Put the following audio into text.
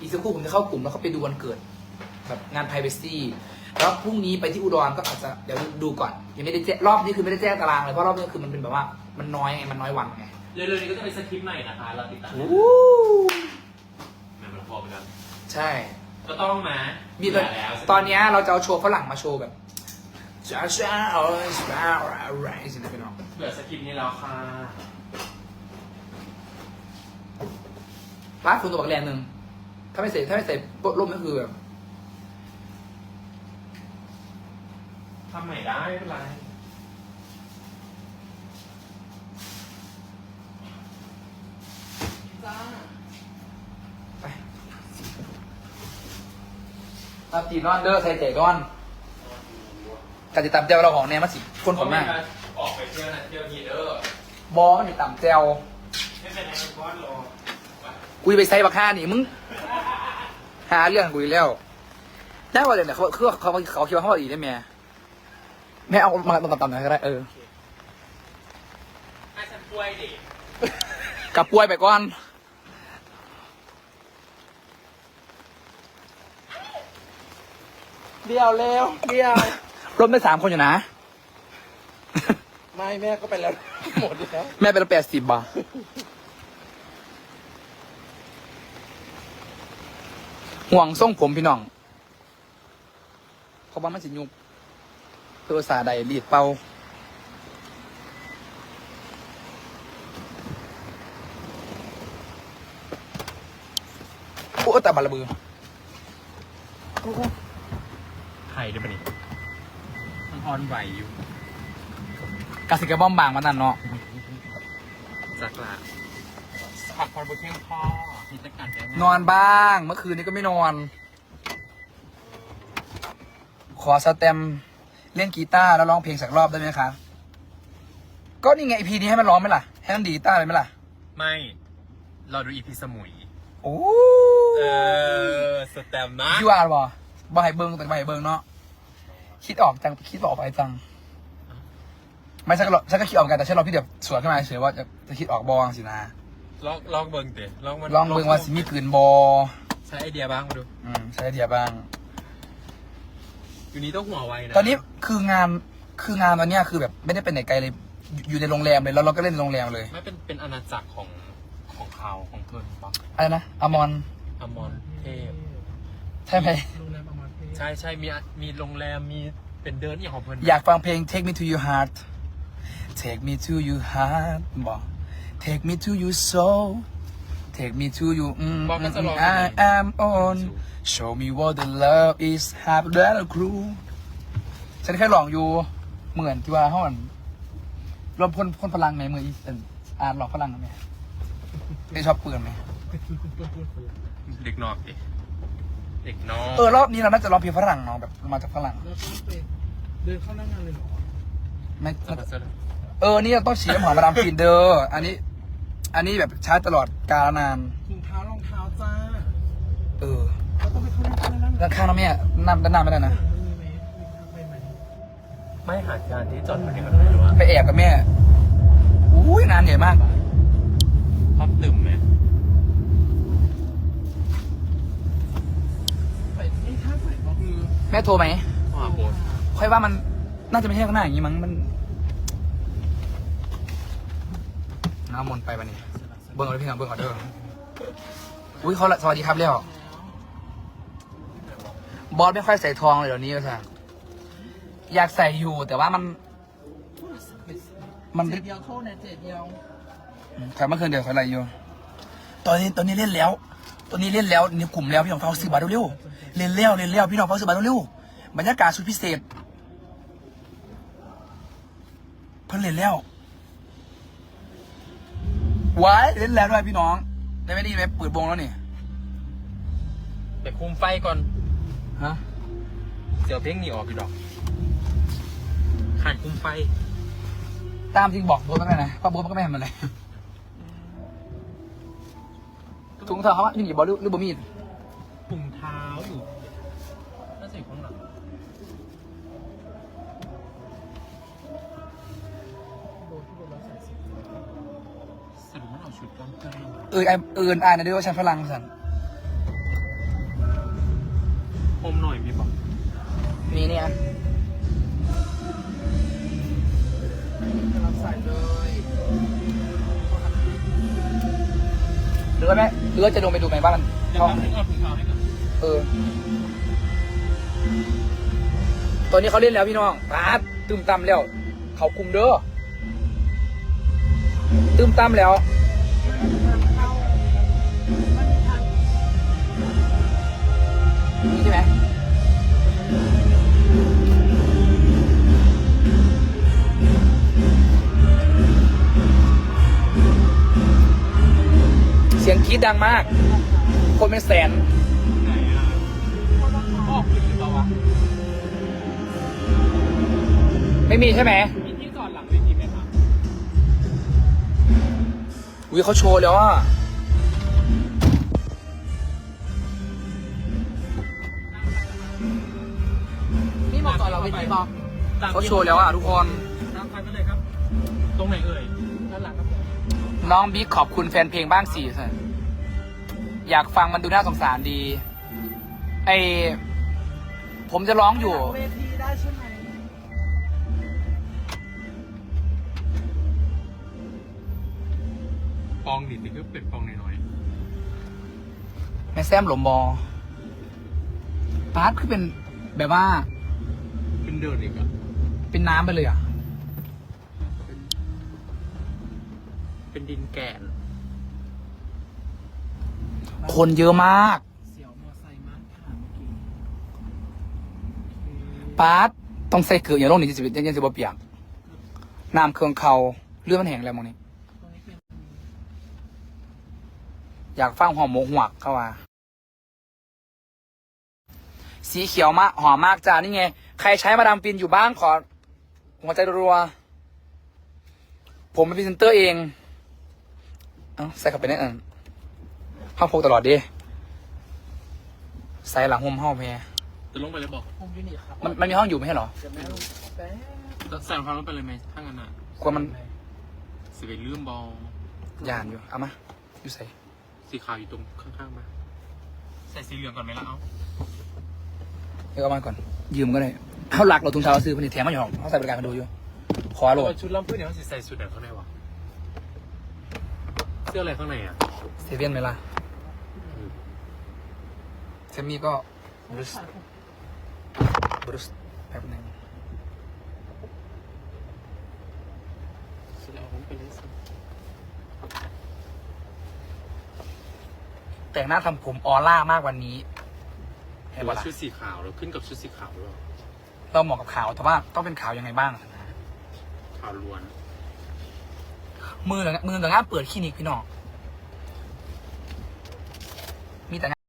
อีกสักครู่ผมจะเข้ากลุ่มแล้วเขาไปดูวันเกิด แบบงาน p r i เวซีแล้วพรุ่งนี้ไปที่อุดรก็อาจจะเดี๋ยวดูก่อนยังไม่ได้แจ้งรอบนี้คือไม่ได้แจ้งตารางเลยเพราะรอบนี้คือมันเป็นแบบว่ามันน้อยไงมันน้อยวันไงเร็วๆนี้ก็จะเป็นสคริปต์ใหม่นะคะเราติดตามโอ้แม่มันพอไปแล้วใช่ ก็ต้องมามีมีตอนตอนเนี้ยเราจะเอาโชว์ฝรั่งมาโชว์แบบช้าช้าเอาช้าอะไรสินะพี่น้องเบื่อสคริปต์นี้แล้วค่ะร้านฝนตกแรงหนึ่ง ถ้าไม่ใส่ถ้าไม่ใส่โป๊ะร่มก็คือแบบทำใหม่ได้ไม่เป็นไรไปตามตีนอนเด้อใส่เตะก้อนการติดตามเจ้าเราของเนี่ยมาสิคนผมมากออกไปเที่ยวนะเที่ยวทีเด้อบอมันติดตามเจ้าไม่เป็นไรก้อนรอกุยไปใส่บักห้านี่มึง หาเรื่องกุยแล้วได้ว่าเดี๋ยวเนี่ยเขาเขาเขาเขาคิดว่าเขาบอกอีกได้ไหมแม่เอามาตรงต่ำๆหน่อยก็ได้เออให้ฉันป่วยดิกับป่วยไปก่อนเดียวเร็วเดียวรถไม่สามคนอยู่นะ ไม่แม่ก็ไปแล้วหมดแล้ว แม่เป็นแปดสิบบาท ห่วงทรงผมพี่น้องเขาบอกมันสิยุบตัวสาใดรีดเป่าโอ้แต่บาระเบือไข่ได้ปะนี่มันออนไหวอยู่กาสิกระบอมบางมันนั่นเนาะจากละผักพอบุเที่ยงพ่อ มีตะการแจ้งนอนบ้าง เมื่อคืนนี้ก็ไม่นอน ขอสเต็มเล่นกีตาร์แล้วร้องเพลงสักรอบได้ไหมคะก็นี่ไงอีพีนี้ให้มันร้องไหมล่ะ ให้มันดีดกีตาร์เลยไหมล่ะ ไม่เราดูอีพีสมุย โอ้เออสแตมนะยูอาร์บอบายเบิงแต่บายเบิงเนาะคิดออกจังคิดออกไปจัง ไม่ฉันก็ฉันก็คิดออกเหมือนกันแต่ฉันรอพี่เดี๋ยวสวนขึ้นมาเฉยว่าจะจะคิดออกบองสินะ ลองลองเบิ่งเตะลองมันลองเบิงว่าสิมีปืนบอใช้ไอเดียบ้างมาดู อืมใช้ไอเดียบ้าง อยู่นี้ต้องหัวไวนะตอนนี้คืองานคืองานตอนเนี้ยคือแบบไม่ได้เป็นไหนไกลเลยอยู่อยู่ในโรงแรมเลยแล้วเราก็เล่นในโรงแรมเลยไม่เป็นเป็นอาณาจักรของของเขาของเธอปะอะไรนะอมอนอมรเทพ ใช่ไหมโรงแรมประมาณใช่ใช่มีมีโรงแรมมีเป็นเดินอย่างของเพื่อนอยากฟังเพลง Take Me to Your Heart Take Me to Your Heart บอก Take Me to Your Soul Take Me to Your อืมบอกกันจะลอง I am on Show me what the love is Have that a crew ฉันแค่ลองอยู่เหมือนที่ว่าห้อนรวมคนคนพลังไหมมืออีสอ่านหลอกพลังไหมไม่ชอบปืนไหมเด็กนอกดิเด็กนอกเออรอบนี้เราน่าจะร้องเพลงฝรั่งเนาะแบบมาจากฝรั่งแล้วก็ไปเดินเข้าหน้างานเลยเหรอไม่จะมาเจอเออนี่เราต้องฉีดน้ำหอมมาดามฟินเดอร์อันนี้ อันนี้แบบใช้ตลอดกาลนาน ถุงเท้ารองเท้าจ้าเออเราต้องไปเข้าหน้างานนั่นด้านข้างนะแม่น้ำด้านหน้าไม่ได้นะ มีไหมมีทางไปไหมไม่หาการที่จอดคนเดียวกันหรือว่าไปแอบกับแม่ อุ้ยงานใหญ่มากภาพตึมไหมไปนี่ถ้าใส่ก็คือแม่โทรไหมว่าโบสค่อยว่ามันน่าจะไม่ใช่ข้างหน้าอย่างนี้มั้ง มัน น้ำมนต์ไปวันนี้ เบิ้งเอาเลยพี่น้องเบิ้งเอาเด้ออุ้ยเขาละสวัสดีครับเรียวบอสไม่ค่อยใส่ทองเลยเดี๋ยวนี้ก็ใช่อยากใส่อยู่แต่ว่ามัน มันเจ็ดเดียวเข้าเนี่ยเจ็ดเดียวครับเมื่อคืนเดี๋ยวเขาอะไรอยู่ ตอนนี้ตอนนี้เล่นแล้ว ตอนนี้เล่นแล้วในกลุ่มแล้วพี่น้องฟังซื้อบัตรเร็วๆเล่นแล้วเล่นแล้วพี่น้องฟังซื้อบัตรเร็วๆบรรยากาศสุดพิเศษเพิ่นเล่นแล้ว ว้ายเล่นแล้วด้วยพี่น้อง ได้ไม่ได้ยินไหมเปิดวงแล้วนี่ไปคุมไฟก่อน ฮะ เสียวเพลงหนีออกพี่ดอกขาดคุมไฟ ตามจริงบอกโบ๊ทไม่ได้นะเพราะโบ๊ทมันก็ไม่ทำอะไรถุงเท้าเขาว่าอยู่นี่บอลหรือหรือบอมีด เอาชุดกล้ามเกลียวเออไอเอออ่านหนะด้วยว่าฉันฝรั่งสันโฮมหน่อยมีบอกมีเนี่ยกำลังใส่เลยหรือว่าแม่หรือว่าจะลงไปดูไหมว่ามันเดี๋ยวเข้าแป๊บนึงเอาถุงเท้าให้ก่อนเออตอนนี้เขาเล่นแล้วพี่น้องปาดตึมตำแล้ว เขาคุมเด้อตึมตำแล้ว นี่ใช่ไหมเสียงกรีดดังมาก คนเป็นแสนไหนอะออกหรือเปล่าวะไม่มีใช่ไหม อุ้ยเขาโชว์แล้วอะนี่บอกก่อนเราเป็นที่บอกเขาโชว์แล้วอะทุกคนตามไปไปเลยครับ ตรงไหนเอ่ยด้านหลังครับผมน้องบิ๊กขอบคุณแฟนเพลงบ้างสิอยากฟังมันดูน่าสงสารดี ไอผมจะร้องอยู่เวทีได้ใช่ไหม ปองดิติก็เป็นปองน้อยแม่แซมหลมบอปาร์ทคือเป็นแบบว่าๆเป็นเดินอีกอะเป็นน้ำไปเลยอะ เป็นดินแกนคนเยอะมาก เสียวมอไซค์มากค่ะเมื่อกี้ปาร์ทต้องใส่เกลืออย่างโลกนี้จะเป็นยังจะบ่เปียกน้ำเครื่องเขาเลือดมันแห้งแล้วมองนี้ตรงนี้เป็น อยากฟังหอมหมกหวกเข้ามาสีเขียวมากหอมมากจ้านี่ไง ใครใช้มาดามฟินอยู่บ้างขอ หัวใจรัวๆผมเป็นพรีเซนเตอร์เอง เอ้าใส่เข้าไปในอันห้าพกตลอดดิใส่หลังห่มห้าแพรจะลงไปเลยบอกผมยูนิคครับมันมันมีห้องอยู่ไม่ใช่เหรอจะไม่รู้แป๊บใส่รองเท้าลงไปเลยไหมถ้างั้นอะกลัวมันสิไปลืมบอลยานอยู่ เอามา อยู่ใส่ สีขาวอยู่ตรงข้างๆมา ใส่สีเหลืองก่อนไหมล่ะเอ้าเดี๋ยวเอามาก่อน ยืมก็ได้เขาหลักเราทุนเช้าซื้อผลิตแถมมาอยู่หรอกเขาใส่บริการมาดูอยู่ ขอโหลดชุดลำเพื่อนเนี่ยเขาสิใส่ชุดไหนข้างในวะ เสื้ออะไรข้างในอะเซเว่นไหมล่ะเซมี่ก็บรุสบรุสแป๊บหนึง สุดแล้วผมไปเลยสิ แต่งหน้าทำผมออร่ามากวันนี้เห็เห็นนปะว่าล่ะชุดสีขาวแล้วขึ้นกับชุดสีขาวด้วยเราเหมาะกับขาวแต่ว่าต้องเป็นขาวยังไงบ้าง ขาวล้วนมือกับมือกับง่ามเปิดคลินิกพี่น้อง